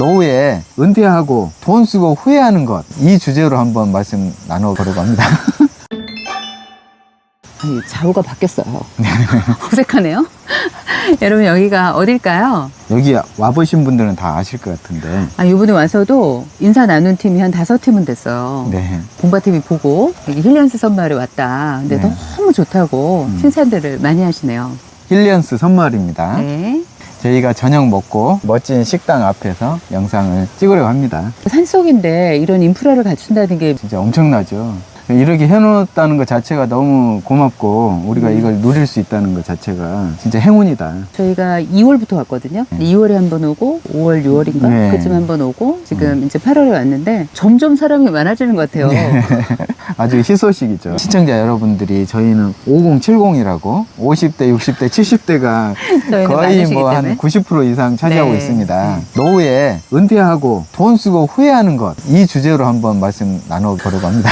노후에 은퇴하고 돈 쓰고 후회하는 것 이 주제로 한번 말씀 나눠보려고 합니다. 아니, 좌우가 바뀌었어요. 어색하네요. 여러분 여기가 어딜까요? 여기 와보신 분들은 다 아실 것 같은데. 아, 이번에 와서도 인사 나눈 팀이 한 다섯 팀은 됐어요. 네. 본바팀이 보고 여기 힐리언스 선마을에 왔다. 근데 네. 너무 좋다고 음. 칭찬들을 많이 하시네요. 힐리언스 선마을입니다. 네. 저희가 저녁 먹고 멋진 식당 앞에서 영상을 찍으려고 합니다. 산속인데 이런 인프라를 갖춘다는 게 진짜 엄청나죠. 이렇게 해놓았다는 것 자체가 너무 고맙고 우리가 음. 이걸 누릴 수 있다는 것 자체가 진짜 행운이다. 저희가 2월부터 왔거든요. 2월에 한 번 오고 5월, 6월인가 네. 그쯤 한 번 오고 지금 이제 8월에 왔는데 점점 사람이 많아지는 것 같아요. 아주 희소식이죠. 시청자 여러분들이 저희는 5070이라고 50대, 60대, 70대가 저희는 거의 뭐한 때문에. 90% 이상 차지하고 네. 있습니다. 노후에 은퇴하고 돈 쓰고 후회하는 것 이 주제로 한번 말씀 나눠보려고 합니다.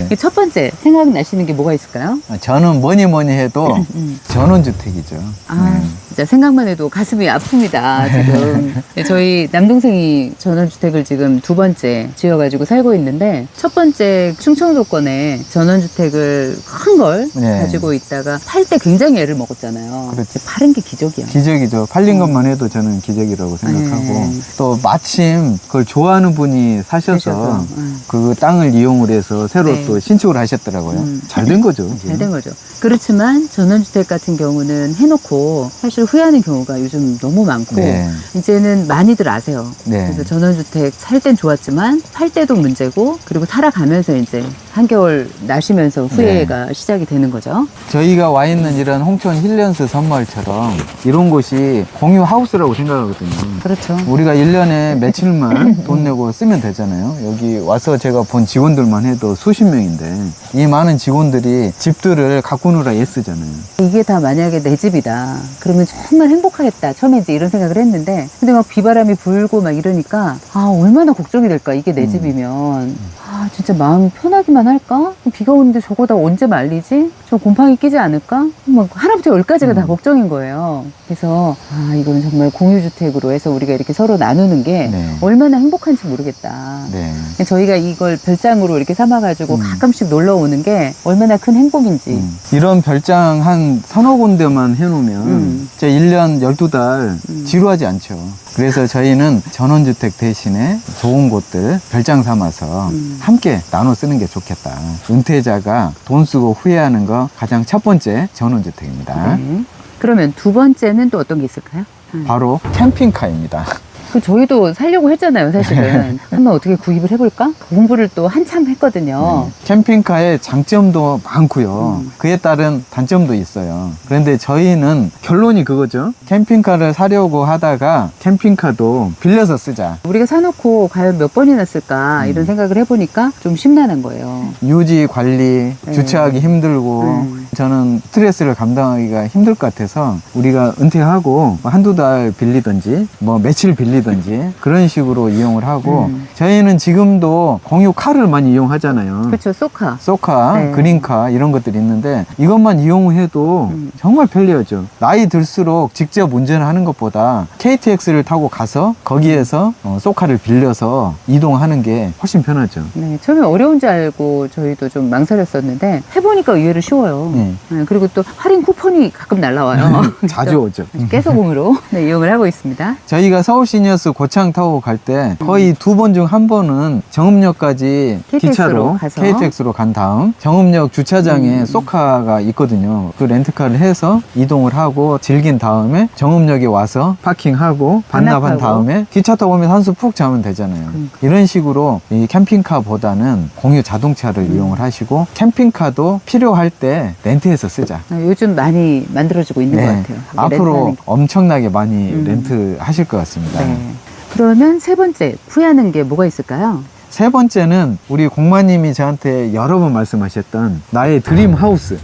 이게 첫 번째 생각나시는 게 뭐가 있을까요? 저는 뭐니 뭐니 해도 음. 전원주택이죠. 아, 네. 진짜 생각만 해도 가슴이 아픕니다, 지금. 네, 저희 남동생이 전원주택을 지금 두 번째 지어가지고 살고 있는데, 첫 번째 충청도권에 전원주택을 큰 걸 네. 가지고 있다가 팔 때 굉장히 애를 먹었잖아요. 그렇지. 파는 게 기적이야. 기적이죠. 팔린 음. 것만 해도 저는 기적이라고 생각하고 네. 또 마침 그걸 좋아하는 분이 사셔서 사셔서, 음. 그 땅을 이용을 해서 새로 네. 또 신축을 하셨더라고요. 음. 잘된 거죠. 잘 된 거죠. 그렇지만 전원주택 같은 경우는 해놓고 사실 후회하는 경우가 요즘 너무 많고 네. 이제는 많이들 아세요. 네. 그래서 전원주택 살 땐 좋았지만 팔 때도 문제고 그리고 살아가면서 이제 한겨울 나시면서 후회가 시작이 되는 거죠. 저희가 와 있는 이런 홍천 힐리언스 선마을처럼 이런 곳이 공유 하우스라고 생각하거든요. 그렇죠. 우리가 1년에 며칠만 돈 내고 쓰면 되잖아요. 여기 와서 제가 본 직원들만 해도 수십 명인데 이 많은 직원들이 집들을 가꾸느라 애쓰잖아요. 이게 다 만약에 내 집이다. 그러면 정말 행복하겠다. 처음에 이제 이런 생각을 했는데 근데 막 비바람이 불고 막 이러니까 아 얼마나 걱정이 될까 이게 내 음. 집이면 아 진짜 마음이 편하기만 할까? 비가 오는데 저거 다 언제 말리지? 저 곰팡이 끼지 않을까? 막 하나부터 열까지가 다 음. 걱정인 거예요. 그래서 아 이건 정말 공유주택으로 해서 우리가 이렇게 서로 나누는 게 네. 얼마나 행복한지 모르겠다. 네. 저희가 이걸 별장으로 이렇게 삼아가지고 음. 가끔씩 놀러 오는 게 얼마나 큰 행복인지. 음. 이런 별장 한 서너 군데만 해놓으면 음. 제 1년 12달 음. 지루하지 않죠. 그래서 저희는 전원주택 대신에 좋은 곳들 별장 삼아서 음. 함께 나눠 쓰는 게 좋겠다. 은퇴자가 돈 쓰고 후회하는 거 가장 첫 번째 전원주택입니다. 네. 그러면 두 번째는 또 어떤 게 있을까요? 음. 바로 캠핑카입니다. 그 저희도 살려고 했잖아요, 사실은. 한번 어떻게 구입을 해볼까? 공부를 또 한참 했거든요. 네. 캠핑카의 장점도 많고요. 음. 그에 따른 단점도 있어요. 그런데 저희는 결론이 그거죠. 캠핑카를 사려고 하다가 캠핑카도 빌려서 쓰자. 우리가 사놓고 과연 몇 번이나 쓸까 음. 이런 생각을 해보니까 좀 심란한 거예요. 유지 관리 네. 주차하기 힘들고 음. 저는 스트레스를 감당하기가 힘들 것 같아서 우리가 은퇴하고 한두 달 빌리든지 뭐 며칠 빌리든지 그런 식으로 이용을 하고 음. 저희는 지금도 공유 카를 많이 이용하잖아요. 그렇죠, 소카. 소카, 네. 그린카 이런 것들이 있는데 이것만 이용해도 음. 정말 편리하죠. 나이 들수록 직접 운전하는 것보다 KTX를 타고 가서 거기에서 어, 소카를 빌려서 이동하는 게 훨씬 편하죠. 네, 처음에 어려운 줄 알고 저희도 좀 망설였었는데 해보니까 의외로 쉬워요. 네. 네, 그리고 또 할인 쿠폰이 가끔 날라와요. 자주 오죠. 깨소금으로 네, 이용을 하고 있습니다. 저희가 서울 시니어스 고창 타고 갈 때 거의 두 번 중 한 번은 정읍역까지 KTX 로 기차로 가서. KTX로 간 다음 정읍역 주차장에 음. 소카가 있거든요. 그 렌트카를 해서 이동을 하고 즐긴 다음에 정읍역에 와서 파킹하고 반납한 반납하고. 다음에 기차 타고 오면 한수 푹 자면 되잖아요. 그러니까. 이런 식으로 이 캠핑카보다는 공유 자동차를 음. 이용을 하시고 캠핑카도 필요할 때 렌트해서 쓰자. 아, 요즘 많이 만들어지고 있는 것 같아요. 네. 앞으로 렌트하는. 엄청나게 많이 음. 렌트 하실 것 같습니다. 네. 그러면 세 번째 후회하는 게 뭐가 있을까요? 세 번째는 우리 공마님이 저한테 여러 번 말씀하셨던 나의 드림 하우스.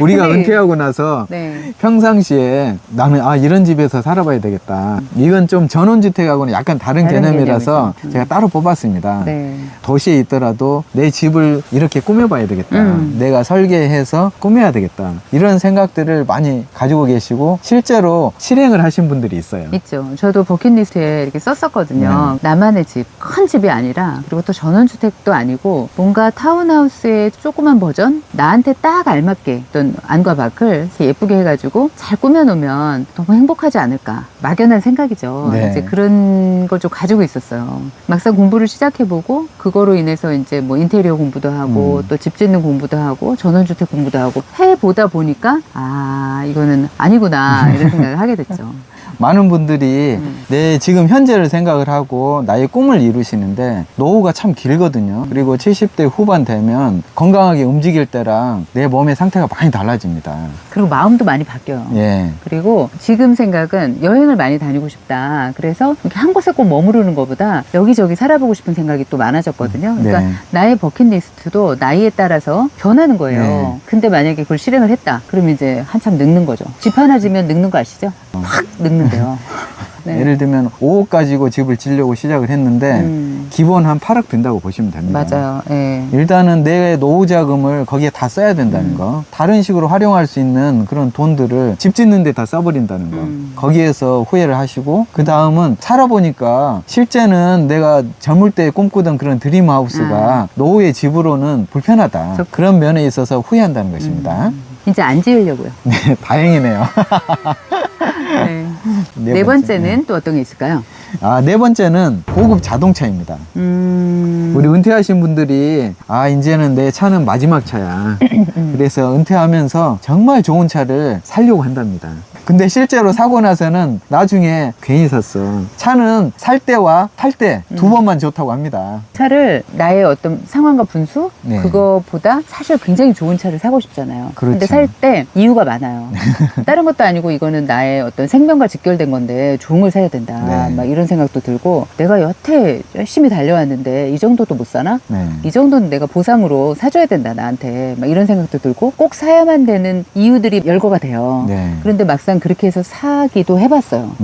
우리가 근데- 은퇴하고 나서 네. 평상시에 나는 아 이런 집에서 살아봐야 되겠다. 이건 좀 전원주택하고는 약간 다른, 다른 개념이라서 개념이죠. 음. 제가 따로 뽑았습니다. 네. 도시에 있더라도 내 집을 이렇게 꾸며봐야 되겠다. 음. 내가 설계해서 꾸며야 되겠다. 이런 생각들을 많이 가지고 계시고 실제로 실행을 하신 분들이 있어요. 있죠. 저도 버킷리스트에 이렇게 썼었거든요. 나만의 집, 큰 집이 아니라, 그리고 또 전원주택도 아니고, 뭔가 타운하우스의 조그만 버전? 나한테 딱 알맞게 어떤 안과 밖을 예쁘게 해가지고 잘 꾸며놓으면 너무 행복하지 않을까. 막연한 생각이죠. 네. 이제 그런 걸 좀 가지고 있었어요. 막상 공부를 시작해보고, 그거로 인해서 이제 뭐 인테리어 공부도 하고, 음. 또집 짓는 공부도 하고, 전원주택 공부도 하고, 해보다 보니까, 아, 이거는 아니구나, 이런 생각을 하게 됐죠. 많은 분들이 음. 내 지금 현재를 생각을 하고 나의 꿈을 이루시는데 노후가 참 길거든요. 그리고 70대 후반 되면 건강하게 움직일 때랑 내 몸의 상태가 많이 달라집니다. 그리고 마음도 많이 바뀌어요. 예. 그리고 지금 생각은 여행을 많이 다니고 싶다. 그래서 이렇게 한 곳에 꼭 머무르는 것보다 여기저기 살아보고 싶은 생각이 또 많아졌거든요. 그러니까 네. 나의 버킷리스트도 나이에 따라서 변하는 거예요. 네. 근데 만약에 그걸 실행을 했다. 그러면 이제 한참 늙는 거죠. 집 하나 지면 늙는 거 아시죠? 확 늙는 데요. 네. 예를 들면 5억 가지고 집을 지려고 시작을 했는데 음, 기본 한 8억 든다고 보시면 됩니다. 맞아요. 예. 일단은 내 노후 자금을 거기에 다 써야 된다는 음. 거. 다른 식으로 활용할 수 있는 그런 돈들을 집 짓는 데 다 써버린다는 거. 음. 거기에서 후회를 하시고, 그 다음은 살아보니까 실제는 내가 젊을 때 꿈꾸던 그런 드림 하우스가 노후의 집으로는 불편하다. 음. 저- 그런 면에 있어서 후회한다는 것입니다. 음, 이제 안 지으려고요. 네, 다행이네요. 네. 네 번째는 또 어떤 게 있을까요? 아, 네 번째는 고급 자동차입니다. 음, 우리 은퇴하신 분들이 아 이제는 내 차는 마지막 차야 음. 그래서 은퇴하면서 정말 좋은 차를 살려고 한답니다 근데 실제로 사고 나서는 나중에 괜히 샀어 차는 살 때와 탈 때두 음. 번만 좋다고 합니다 차를 나의 어떤 상황과 분수 네. 그거보다 사실 굉장히 좋은 차를 사고 싶잖아요. 그렇죠. 근데 살때 이유가 많아요. 다른 것도 아니고 이거는 나의 어떤 생명과 직결된 건데 좋은 걸 사야 된다. 네. 막 이런 생각도 들고 내가 여태 열심히 달려왔는데 이 정도도 못 사나? 네. 이 정도는 내가 보상으로 사줘야 된다 나한테 막 이런 생각도 들고 꼭 사야만 되는 이유들이 열거가 돼요. 네. 그런데 막상 그렇게 해서 사기도 해봤어요.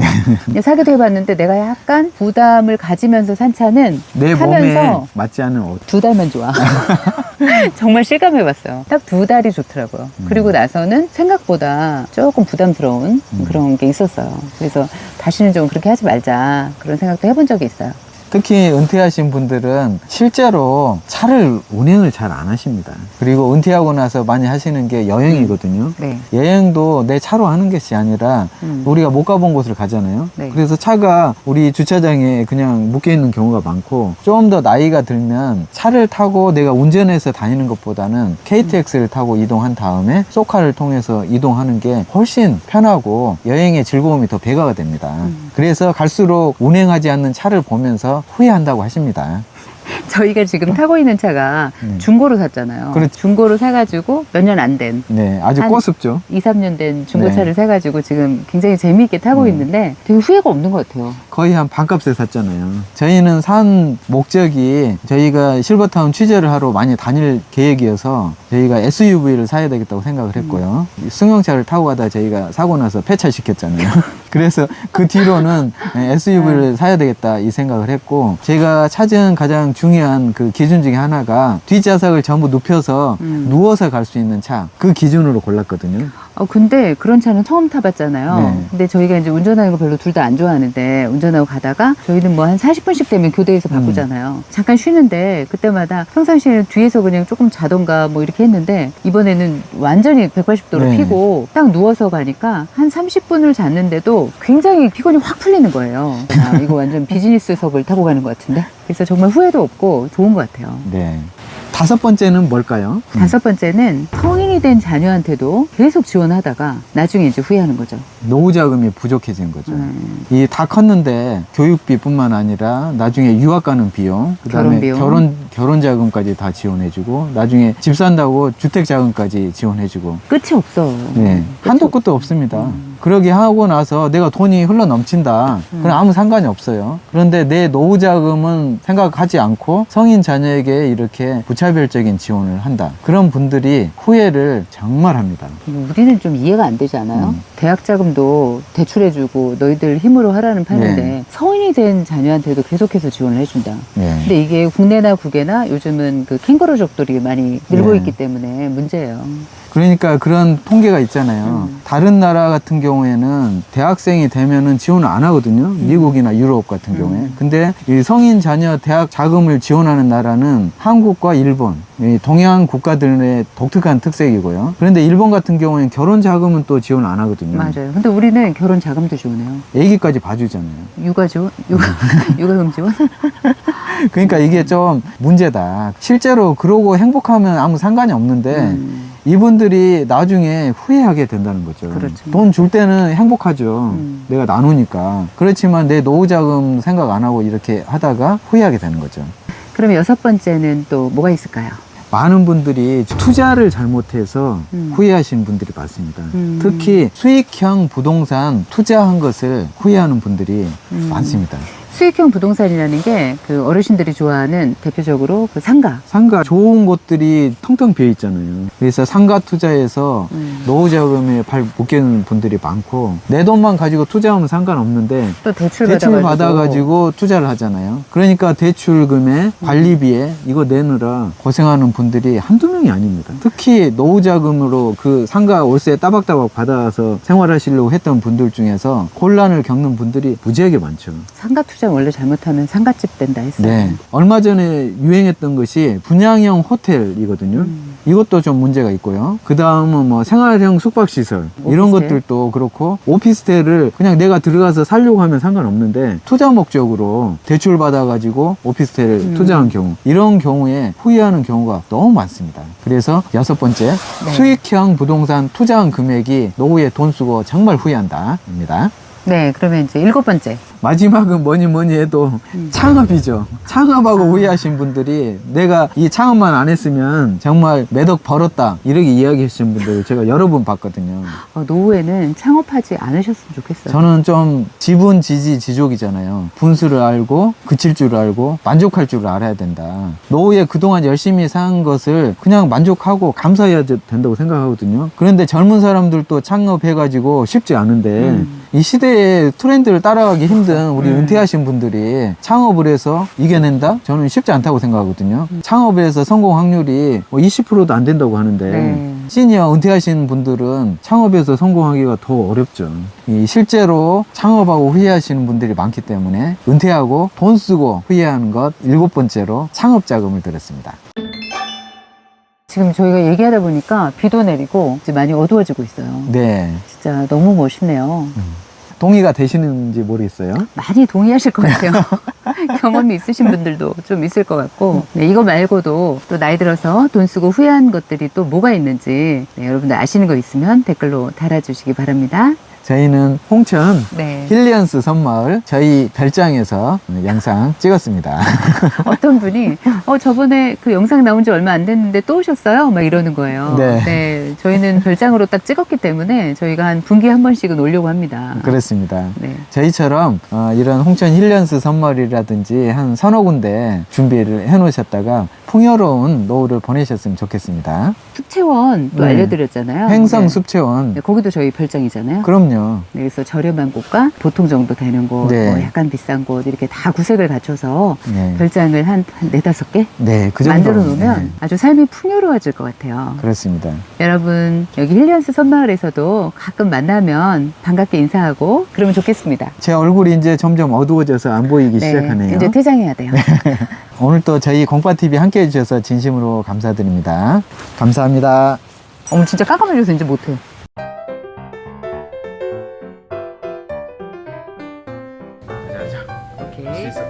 사기도 해봤는데 내가 약간 부담을 가지면서 산 차는 내 타면서 맞지 않은 옷 두 달만 좋아. 정말 실감해봤어요. 딱 두 달이 좋더라고요. 음. 그리고 나서는 생각보다 조금 부담스러운 음. 그런 게 있었어요. 그래서 다시는 좀 그렇게 하지 말자 그런 생각도 해본 적이 있어요. 특히 은퇴하신 분들은 실제로 차를 운행을 잘 안 하십니다 그리고 은퇴하고 나서 많이 하시는 게 여행이거든요 네. 여행도 내 차로 하는 것이 아니라 음. 우리가 못 가본 곳을 가잖아요. 네. 그래서 차가 우리 주차장에 그냥 묶여 있는 경우가 많고 좀 더 나이가 들면 차를 타고 내가 운전해서 다니는 것보다는 KTX를 타고 이동한 다음에 소카를 통해서 이동하는 게 훨씬 편하고 여행의 즐거움이 더 배가가 됩니다. 음. 그래서 갈수록 운행하지 않는 차를 보면서 후회한다고 하십니다. 저희가 지금 타고 있는 차가 음. 중고로 샀잖아요. 그렇죠. 중고로 사가지고 몇 년 안 된. 네, 아주 한- 꼬습죠. 2, 3년 된 중고차를 네. 사가지고 지금 굉장히 재미있게 타고 음. 있는데 되게 후회가 없는 것 같아요. 거의 한 반값에 샀잖아요. 저희는 산 목적이 저희가 실버타운 취재를 하러 많이 다닐 계획이어서 저희가 SUV를 사야 되겠다고 생각을 했고요. 승용차를 타고 가다 저희가 사고 나서 폐차시켰잖아요. 그래서 그 뒤로는 SUV를 사야 되겠다 이 생각을 했고 제가 찾은 가장 중요한 그 기준 중에 하나가 뒷좌석을 전부 눕혀서 음. 누워서 갈 수 있는 차 그 기준으로 골랐거든요. 어, 근데 그런 차는 처음 타봤잖아요. 네. 근데 저희가 이제 운전하는 거 별로 둘 다 안 좋아하는데 운전하고 가다가 저희는 뭐 한 40분씩 되면 교대에서 바꾸잖아요. 잠깐 쉬는데 그때마다 평상시에는 뒤에서 그냥 조금 자던가 뭐 이렇게 했는데 이번에는 완전히 180도로 네. 피고 딱 누워서 가니까 한 30분을 잤는데도 굉장히 피곤이 확 풀리는 거예요. 아, 이거 완전 비즈니스석을 타고 가는 것 같은데. 그래서 정말 후회도 없고 좋은 것 같아요. 네. 다섯 번째는 뭘까요? 음. 다섯 번째는 성인이 된 자녀한테도 계속 지원하다가 나중에 이제 후회하는 거죠. 노후 자금이 부족해진 거죠. 음. 이 다 컸는데 교육비뿐만 아니라 나중에 유학 가는 비용, 그다음에 결혼 비용. 결혼 결혼 자금까지 다 지원해주고 나중에 집 산다고 주택 자금까지 지원해주고 끝이 없어. 네 한도 없- 끝도 없습니다. 음. 그러게 하고 나서 내가 돈이 흘러 넘친다. 음. 그럼 아무 상관이 없어요. 그런데 내 노후 자금은 생각하지 않고 성인 자녀에게 이렇게 부차별적인 지원을 한다. 그런 분들이 후회를 정말 합니다. 우리는 좀 이해가 안 되지 않아요? 음. 대학 자금도 대출해주고 너희들 힘으로 하라는 판인데 네. 성인이 된 자녀한테도 계속해서 지원을 해준다. 네. 근데 이게 국내나 국외나 요즘은 그 캥거루 족들이 많이 늘고 네. 있기 때문에 문제예요. 그러니까 그런 통계가 있잖아요. 음. 다른 나라 같은 경우에는 대학생이 되면은 지원을 안 하거든요. 미국이나 유럽 같은 경우에. 음. 근데 이 성인 자녀 대학 자금을 지원하는 나라는 한국과 일본, 이 동양 국가들의 독특한 특색이고요. 그런데 일본 같은 경우에는 결혼 자금은 또 지원을 안 하거든요. 맞아요. 근데 우리는 결혼 자금도 지원해요. 애기까지 봐주잖아요. 육아 지원? 육아, 육아금 지원? 그러니까 이게 좀 문제다. 실제로 그러고 행복하면 아무 상관이 없는데 음. 이분들이 나중에 후회하게 된다는 거죠. 그렇죠. 돈 줄 때는 행복하죠. 음. 내가 나누니까. 그렇지만 내 노후 자금 생각 안 하고 이렇게 하다가 후회하게 되는 거죠. 그럼 여섯 번째는 또 뭐가 있을까요? 많은 분들이 투자를 잘못해서 음. 후회하시는 분들이 많습니다. 음. 특히 수익형 부동산 투자한 것을 후회하는 분들이 음. 많습니다. 수익형 부동산이라는 게 그 어르신들이 좋아하는 대표적으로 그 상가. 상가 좋은 곳들이 텅텅 비어 있잖아요. 그래서 상가 투자해서 음. 노후 자금에 발 묶이는 분들이 많고 내 돈만 가지고 투자하면 상관없는데 또 대출, 대출 받아가지고. 투자를 하잖아요. 그러니까 대출금에 관리비에 이거 내느라 고생하는 분들이 한두 명이 아닙니다. 특히 노후 자금으로 그 상가 월세 따박따박 받아서 생활하시려고 했던 분들 중에서 곤란을 겪는 분들이 무지하게 많죠. 상가 투자 원래 잘못하면 상가집 된다 했어요. 네. 얼마 전에 유행했던 것이 분양형 호텔이거든요. 음. 이것도 좀 문제가 있고요. 그 다음은 뭐 생활형 숙박시설 이런 오피스텔? 것들도 그렇고 오피스텔을 그냥 내가 들어가서 살려고 하면 상관없는데 투자 목적으로 대출 받아가지고 오피스텔을 음. 투자한 경우 이런 경우에 후회하는 경우가 너무 많습니다. 그래서 여섯 번째 네. 수익형 부동산 투자한 금액이 노후에 돈 쓰고 정말 후회한다입니다. 네, 그러면 이제 일곱 번째. 마지막은 뭐니 뭐니 해도 음. 창업이죠. 창업하고 후회하신 분들이 내가 이 창업만 안 했으면 정말 매덕 벌었다 이렇게 이야기하시는 분들 제가 여러 번 봤거든요. 어, 노후에는 창업하지 않으셨으면 좋겠어요. 저는 좀 지분 지지 지족이잖아요. 분수를 알고 그칠 줄 알고 만족할 줄 알아야 된다. 노후에 그동안 열심히 산 것을 그냥 만족하고 감사해야 되- 된다고 생각하거든요. 그런데 젊은 사람들도 창업해가지고 쉽지 않은데 음. 이 시대 의 트렌드를 따라가기 힘든 우리 음. 은퇴하신 분들이 창업을 해서 이겨낸다? 저는 쉽지 않다고 생각하거든요. 음. 창업을 해서 성공 확률이 뭐 20%도 안 된다고 하는데 네. 시니어 은퇴하신 분들은 창업에서 성공하기가 더 어렵죠. 이 실제로 창업하고 후회하시는 분들이 많기 때문에 은퇴하고 돈 쓰고 후회하는 것 일곱 번째로 창업 자금을 들었습니다. 지금 저희가 얘기하다 보니까 비도 내리고 이제 많이 어두워지고 있어요. 네. 진짜 너무 멋있네요. 동의가 되시는지 모르겠어요. 많이 동의하실 것 같아요. 경험이 있으신 분들도 좀 있을 것 같고 네, 이거 말고도 또 나이 들어서 돈 쓰고 후회한 것들이 또 뭐가 있는지 네, 여러분들 아시는 거 있으면 댓글로 달아주시기 바랍니다. 저희는 홍천 네. 힐리언스 섬마을 저희 별장에서 영상 찍었습니다. 어떤 분이 어 저번에 그 영상 나온 지 얼마 안 됐는데 또 오셨어요? 막 이러는 거예요. 네. 저희는 별장으로 딱 찍었기 때문에 저희가 한 분기에 한 번씩은 오려고 합니다. 그렇습니다. 네. 저희처럼 어, 이런 홍천 힐리언스 섬마을이라든지 한 서너 군데 준비를 해 놓으셨다가 풍요로운 노후를 보내셨으면 좋겠습니다. 숲채원 또 네. 알려드렸잖아요. 횡성 네. 숲채원. 네, 거기도 저희 별장이잖아요. 그럼요. 네, 그래서 저렴한 곳과 보통 정도 되는 곳, 네. 뭐 약간 비싼 곳 이렇게 다 구색을 갖춰서 네. 별장을 한, 한 네다섯 개 네, 그 정도. 만들어 놓으면 네, 아주 삶이 풍요로워질 것 같아요. 그렇습니다. 여러분 여기 힐리언스 선마을에서도 가끔 만나면 반갑게 인사하고 그러면 좋겠습니다. 제 얼굴이 이제 점점 어두워져서 안 보이기 시작하네요. 이제 퇴장해야 돼요. 오늘 또 저희 공파TV 함께 해주셔서 진심으로 감사드립니다. 감사합니다. 어머 진짜 깜깜해져서 이제 못해. 오케이. 할수 있어.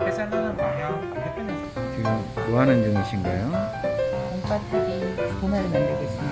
회전하는 방향 지금 뭐 하는 중이신가요? 공파 TV 도마를 만들고 있습니다.